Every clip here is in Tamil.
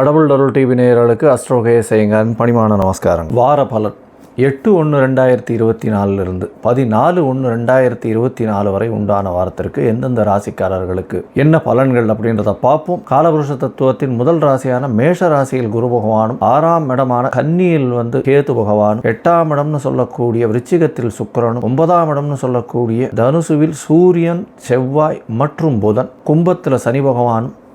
கடவுள் அருள் டிவி நேயர்களுக்கு அஸ்ட்ரோகய செய்யுங்கன் பணிமான நமஸ்காரம். வார பலன். எட்டு ஒன்று ரெண்டாயிரத்தி இருபத்தி நாலுலேருந்து பதினாலு ஒன்று ரெண்டாயிரத்தி இருபத்தி நாலு வரை உண்டான வாரத்திற்கு எந்தெந்த ராசிக்காரர்களுக்கு என்ன பலன்கள் அப்படின்றத பார்ப்போம். காலபுருஷ தத்துவத்தின் முதல் ராசியான மேஷ ராசியில் குரு பகவானும் ஆறாம் இடமான கன்னியில் வந்து கேது பகவானும் எட்டாம் இடம்னு சொல்லக்கூடிய விருச்சிகத்தில் சுக்கரனும் ஒன்பதாம் இடம்னு சொல்லக்கூடிய தனுசுவில் சூரியன் செவ்வாய் மற்றும் புதன் கும்பத்தில் சனி பகவானும்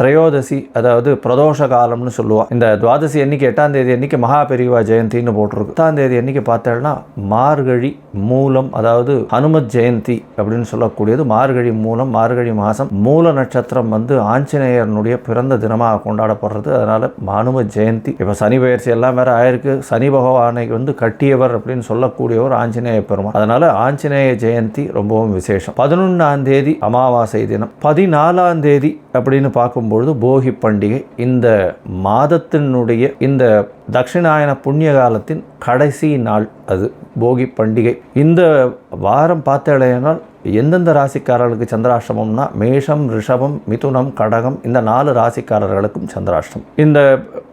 திரையோதசி அதாவது பிரதோஷ காலம்னு சொல்லுவாள் இந்த துவாதசி அன்னைக்கு எட்டாம் தேதி அன்னைக்கு மகா பெரிவா ஜெயந்தின்னு போட்டிருக்கு. எட்டாம் தேதி அன்னைக்கு பார்த்தேன்னா மார்கழி மூலம் அதாவது ஹனுமத் ஜெயந்தி அப்படின்னு சொல்லக்கூடியது. மார்கழி மூலம் மார்கழி மாதம் மூல நட்சத்திரம் வந்து ஆஞ்சநேயரனுடைய பிறந்த தினமாக கொண்டாடப்படுறது. அதனால ஹனும ஜெயந்தி. இப்போ சனி பயிற்சி எல்லாம் வேற ஆயிருக்கு. சனி பகவானை வந்து கட்டியவர் அப்படின்னு சொல்லக்கூடியவர் ஆஞ்சநேய பெருமாள் அதனால ஆஞ்சநேய ஜெயந்தி ரொம்பவும் விசேஷம். பதினொன்றாம் தேதி அமாவாசை தினம். பதினாலாம் தேதி அப்படின்னு பார்க்கும்பொழுது போகி பண்டிகை இந்த மாதத்தினுடைய இந்த தட்சிணாயன புண்ணிய காலத்தின் கடைசி நாள் அது போகி பண்டிகை. இந்த வாரம் பார்த்தேனால் எந்தெந்த ராசிக்காரர்களுக்கு சந்திராஷ்டமம்னா மேஷம் ரிஷபம் மிதுனம் கடகம் இந்த நாலு ராசிக்காரர்களுக்கும் சந்திராஷ்டம். இந்த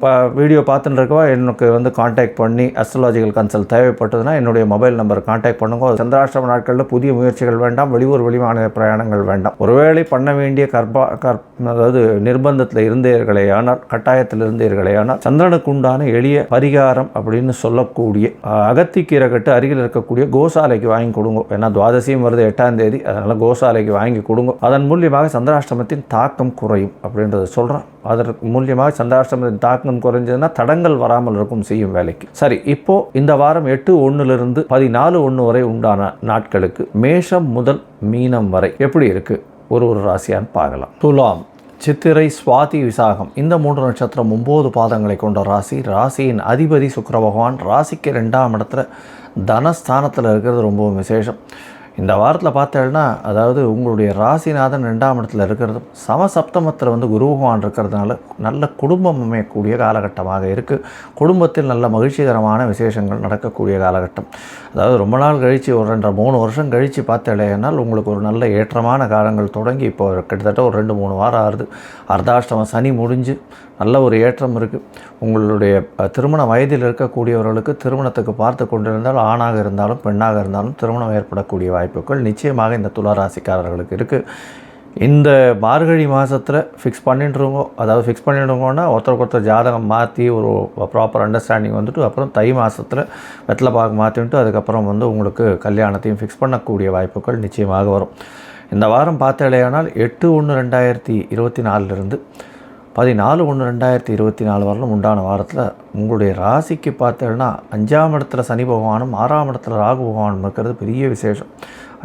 ப வீடியோ பார்த்துட்டு இருக்கவா எனக்கு வந்து காண்டாக்ட் பண்ணி அஸ்ட்ராலஜிக்கல் கன்சல்ட் தேவைப்பட்டதுன்னா என்னுடைய மொபைல் நம்பர் காண்டாக்ட் பண்ணுங்க. சந்திராஷ்டம நாட்களில் புதிய முயற்சிகள் வேண்டாம் வெளியூர் வெளிமாநில பிரயாணங்கள் வேண்டாம். ஒருவேளை பண்ண வேண்டிய கற்பா கற் அதாவது நிர்பந்தத்தில் இருந்தீர்களேயானால் கட்டாயத்தில் இருந்தீர்களேயானால் சந்திரனுக்கு உண்டான எளிய பரிகாரம் அப்படின்னு சொல்லக்கூடிய அகத்திக்கீரை கட்டு அருகில் இருக்கக்கூடிய கோசாலைக்கு வாங்கி கொடுங்க. ஏன்னா துவாதசியும் வருது எட்டாம் தேதி அதனால் கோசாலைக்கு வாங்கி கொடுங்க. அதன் மூலியமாக சந்திராஷ்டமத்தின் தாக்கம் குறையும் அப்படின்றத சொல்கிறோம் அதற்கு மூலியமாக சந்திராஷ்டமத்தின் தாக்கம் குறைஞ்சதுன்னா தடங்கள் வராமல் இருக்கும் செய்யும் வேலைக்கு. சரி இப்போ இந்த வாரம் எட்டு ஒன்றுலேருந்து பதினாலு ஒன்று வரை உண்டான நாட்களுக்கு மேஷம் முதல் மீனம் வரை எப்படி இருக்குது ஒரு ஒரு ராசியான்னு பார்க்கலாம். துலாம் சித்திரை சுவாதி விசாகம். இந்த மூன்று நட்சத்திரம் ஒம்பது பாதங்களை கொண்ட ராசி. ராசியின் அதிபதி சுக்கர பகவான் ராசிக்கு ரெண்டாம் இடத்துல தனஸ்தானத்தில் இருக்கிறது ரொம்பவும் விசேஷம். இந்த வாரத்தில் பார்த்தேன்னா அதாவது உங்களுடைய ராசிநாதன் ரெண்டாம் இடத்துல இருக்கிறது சமசப்தமத்தில் வந்து குரு பகவான் இருக்கிறதுனால நல்ல குடும்பம் அமையக்கூடிய காலகட்டமாக இருக்குது குடும்பத்தில் நல்ல மகிழ்ச்சிகரமான விசேஷங்கள் நடக்கக்கூடிய காலகட்டம். அதாவது ரொம்ப நாள் கழித்து ஒரு ரெண்டரை மூணு வருஷம் கழித்து பார்த்தேனால் உங்களுக்கு ஒரு நல்ல ஏற்றமான காலங்கள் தொடங்கி இப்போ கிட்டத்தட்ட ஒரு ரெண்டு மூணு வாரம் ஆகுது அர்த்தாஷ்டமம் சனி முடிஞ்சு நல்ல ஒரு ஏற்றம் இருக்குது உங்களுடைய திருமண வயதில் இருக்கக்கூடியவர்களுக்கு திருமணத்துக்கு பார்த்து கொண்டிருந்தால் ஆணாக இருந்தாலும் பெண்ணாக இருந்தாலும் திருமணம் ஏற்படக்கூடிய வாய்ப்புகள் நிச்சயமாக இந்த துளாராசிக்காரர்களுக்கு இருக்குது இந்த மார்கழி மாதத்தில் ஃபிக்ஸ் பண்ணிட்டுருவோம் அதாவது ஃபிக்ஸ் பண்ணிடுங்கோன்னா ஒருத்தருக்கு ஒருத்தர் ஜாதகம் மாற்றி ஒரு ப்ராப்பர் அண்டர்ஸ்டாண்டிங் வந்துட்டு அப்புறம் தை மாதத்தில் வெத்தலை பாக்கு மாற்றிட்டு அதுக்கப்புறம் வந்து உங்களுக்கு கல்யாணத்தையும் ஃபிக்ஸ் பண்ணக்கூடிய வாய்ப்புகள் நிச்சயமாக வரும். இந்த வாரம் பார்த்தாலேயானால் எட்டு ஒன்று ரெண்டாயிரத்தி இருபத்தி நாலுலேருந்து பதினாலு ஒன்று ரெண்டாயிரத்தி இருபத்தி நாலு வரலும் உண்டான வாரத்தில் உங்களுடைய ராசிக்கு பார்த்தீங்கன்னா அஞ்சாம் இடத்துல சனி பகவானும் ஆறாம் இடத்துல ராகு பகவானும் இருக்கிறது பெரிய விசேஷம்.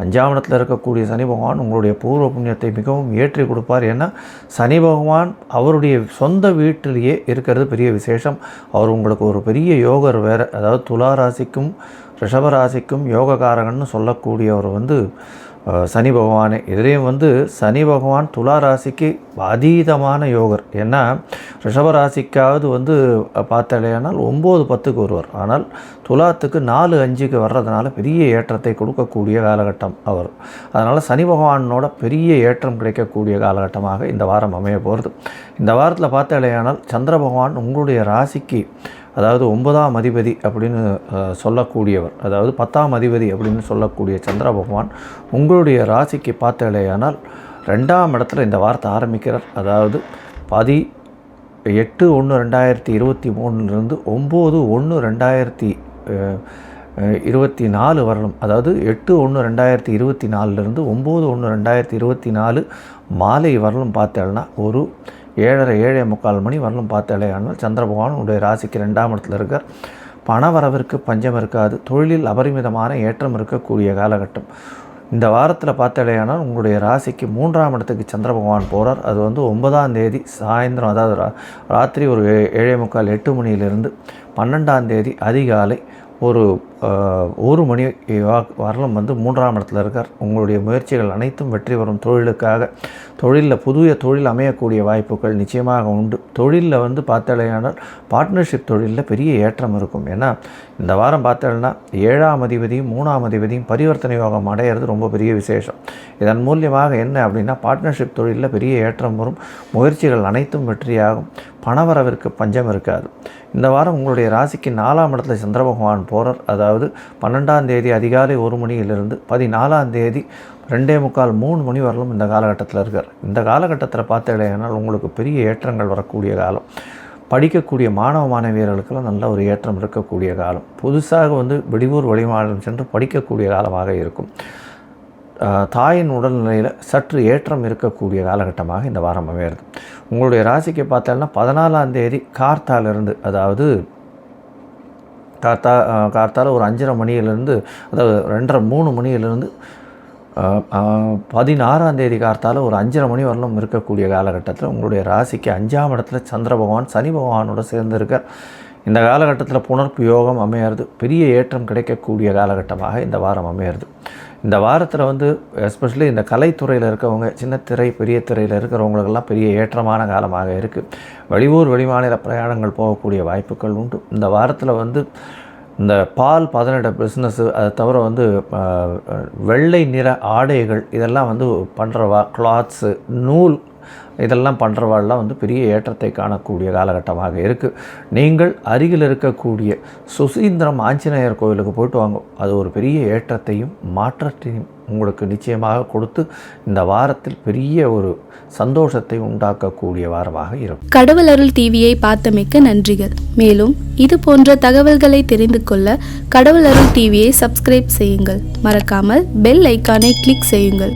அஞ்சாம் இடத்துல இருக்கக்கூடிய சனி பகவான் உங்களுடைய பூர்வ புண்ணியத்தை மிகவும் ஏற்றி கொடுப்பார். ஏன்னா சனி பகவான் அவருடைய சொந்த வீட்டிலேயே இருக்கிறது பெரிய விசேஷம். அவர் உங்களுக்கு ஒரு பெரிய யோகர் வேறு. அதாவது துலா ராசிக்கும் ரிஷபராசிக்கும் ராசிக்கும் யோககாரகன்னு சொல்லக்கூடியவர் வந்து சனி பகவானே. இதுலேயும் வந்து சனி பகவான் துலா ராசிக்கு அதீதமான யோகர். ஏன்னா ரிஷப ராசிக்காவது வந்து பார்த்தாலேனால் ஒம்பது பத்துக்கு வருவார் ஆனால் துலாத்துக்கு நாலு அஞ்சுக்கு வர்றதுனால பெரிய ஏற்றத்தை கொடுக்கக்கூடிய காலகட்டம் அவர். அதனால் சனி பகவானோட பெரிய ஏற்றம் கிடைக்கக்கூடிய காலகட்டமாக இந்த வாரம் அமைய போகிறது. இந்த வாரத்தில் பார்த்தாலேயானால் சந்திர பகவான் உங்களுடைய ராசிக்கு அதாவது ஒன்பதாம் அதிபதி அப்படின்னு சொல்லக்கூடியவர் அதாவது பத்தாம் அதிபதி அப்படின்னு சொல்லக்கூடிய சந்திர பகவான் உங்களுடைய ராசிக்கு பார்த்தாலேயானால் ரெண்டாம் இடத்துல இந்த வாரத்தை ஆரம்பிக்கிறார். அதாவது பதி எட்டு ஒன்று ரெண்டாயிரத்தி இருபத்தி மூணுலேருந்து ஒம்பது ஒன்று ரெண்டாயிரத்தி இருபத்தி நாலு வரலும் அதாவது எட்டு ஒன்று ரெண்டாயிரத்தி இருபத்தி நாலுலேருந்து ஒம்பது ஒன்று ரெண்டாயிரத்தி இருபத்தி நாலு மாலை வரலும் பார்த்தேன்னா ஒரு ஏழரை ஏழே முக்கால் மணி வரலும் பார்த்தாலேயானால் சந்திர பகவான் உடைய ராசிக்கு ரெண்டாம் இடத்துல இருக்கார். பண வரவிற்கு பஞ்சம் இருக்காது. தொழிலில் அபரிமிதமான ஏற்றம் இருக்கக்கூடிய காலகட்டம். இந்த வாரத்தில் பார்த்தாலேயானால் உங்களுடைய ராசிக்கு மூன்றாம் இடத்துக்கு சந்திர பகவான் போகிறார் அது வந்து ஒன்பதாம் தேதி சாயந்தரம் அதாவது ரா- ராத்திரி ஒரு ஏ- ஏழே முக்கால் எட்டு மணியிலிருந்து பன்னெண்டாம் தேதி அதிகாலை ஒரு ஒரு மணி வரலும் வந்து மூன்றாம் இடத்துல இருக்கார். உங்களுடைய முயற்சிகள் அனைத்தும் வெற்றி பெறும் தொழிலுக்காக தொழிலில் புதிய தொழில் அமையக்கூடிய வாய்ப்புகள் நிச்சயமாக உண்டு. தொழிலில் வந்து பார்த்தாலேயானால் பார்ட்னர்ஷிப் தொழிலில் பெரிய ஏற்றம் இருக்கும். ஏன்னா இந்த வாரம் பார்த்தோம்னா ஏழாம் அதிபதியும் மூணாம் அதிபதியும் பரிவர்த்தனை யோகம் அடையிறது ரொம்ப பெரிய விசேஷம். இதன் மூலியமாக என்ன அப்படின்னா பார்ட்னர்ஷிப் தொழிலில் பெரிய ஏற்றம் வரும். முயற்சிகள் அனைத்தும் வெற்றியாகும். பணவரவிற்கு பஞ்சம் இருக்காது. இந்த வாரம் உங்களுடைய ராசிக்கு நாலாம் இடத்துல சந்திர பகவான் போகிறார் அதாவது பன்னெண்டாம் தேதி அதிகாலை ஒரு மணியிலிருந்து பதினாலாம் தேதி ரெண்டே முக்கால் மூணு மணி வரலும் இந்த காலகட்டத்தில் இருக்கார். இந்த காலகட்டத்தில் பார்த்தீங்கன்னா உங்களுக்கு பெரிய ஏற்றங்கள் வரக்கூடிய காலம். படிக்கக்கூடிய மாணவ மாணவியர்களுக்கெல்லாம் நல்ல ஒரு ஏற்றம் இருக்கக்கூடிய காலம். புதுசாக வந்து வெளியூர் வெளிமாநிலம் சென்று படிக்கக்கூடிய காலமாக இருக்கும். தாயின் உடல்நிலையில் சற்று ஏற்றம் இருக்கக்கூடிய காலகட்டமாக இந்த வாரம் அமையிறது உங்களுடைய ராசிக்கு பார்த்தோம்னா பதினாலாம் தேதி கார்த்தாலிருந்து அதாவது கார்த்தா ஆஹ் கார்த்தால ஒரு அஞ்சரை மணியிலிருந்து அதாவது ரெண்டரை மூணு மணியிலேருந்து பதினாறாம் தேதி கார்த்தால ஒரு அஞ்சரை மணி வரலும் இருக்கக்கூடிய காலகட்டத்தில் உங்களுடைய ராசிக்கு அஞ்சாம் இடத்துல சந்திர பகவான் சனி பகவானோட சேர்ந்து இந்த காலகட்டத்தில் புணர்ப்பு யோகம் அமையிறது பெரிய ஏற்றம் கிடைக்கக்கூடிய காலகட்டமாக இந்த வாரம் அமையிறது. இந்த வாரத்தில் வந்து எஸ்பெஷலி இந்த கலைத்துறையில் இருக்கவங்க சின்ன திரை பெரிய திரையில் இருக்கிறவங்களுக்கெல்லாம் பெரிய ஏற்றமான காலமாக இருக்குது வெளியூர் வெளிமாநில பிரயாணங்கள் போகக்கூடிய வாய்ப்புகள் உண்டு. இந்த வாரத்தில் வந்து இந்த பால் பதனிட பிஸ்னஸ்ஸு அதை தவிர வந்து வெள்ளை நிற ஆடைகள் இதெல்லாம் வந்து பண்ணுறவா கிளாத்ஸு நூல் இதெல்லாம் பண்ணுறவாள்லாம் வந்து பெரிய ஏற்றத்தை காணக்கூடிய காலகட்டமாக இருக்குது நீங்கள் அருகில் இருக்கக்கூடிய சுசீந்திரம் ஆஞ்சநேயர் கோவிலுக்கு போயிட்டு வாங்க. அது ஒரு பெரிய ஏற்றத்தையும் மாற்றத்தையும் உங்களுக்கு நிச்சயமாக கொடுத்து இந்த வாரத்தில் பெரிய ஒரு சந்தோஷத்தை உண்டாக்கக்கூடிய வாரமாக இருக்கும். கடவுள் அருள் டிவியை பார்த்தமைக்க நன்றிகள். மேலும் இது போன்ற தகவல்களை தெரிந்து கொள்ள கடவுள் அருள் டிவியை சப்ஸ்கிரைப் செய்யுங்கள். மறக்காமல் பெல் ஐக்கானை கிளிக் செய்யுங்கள்.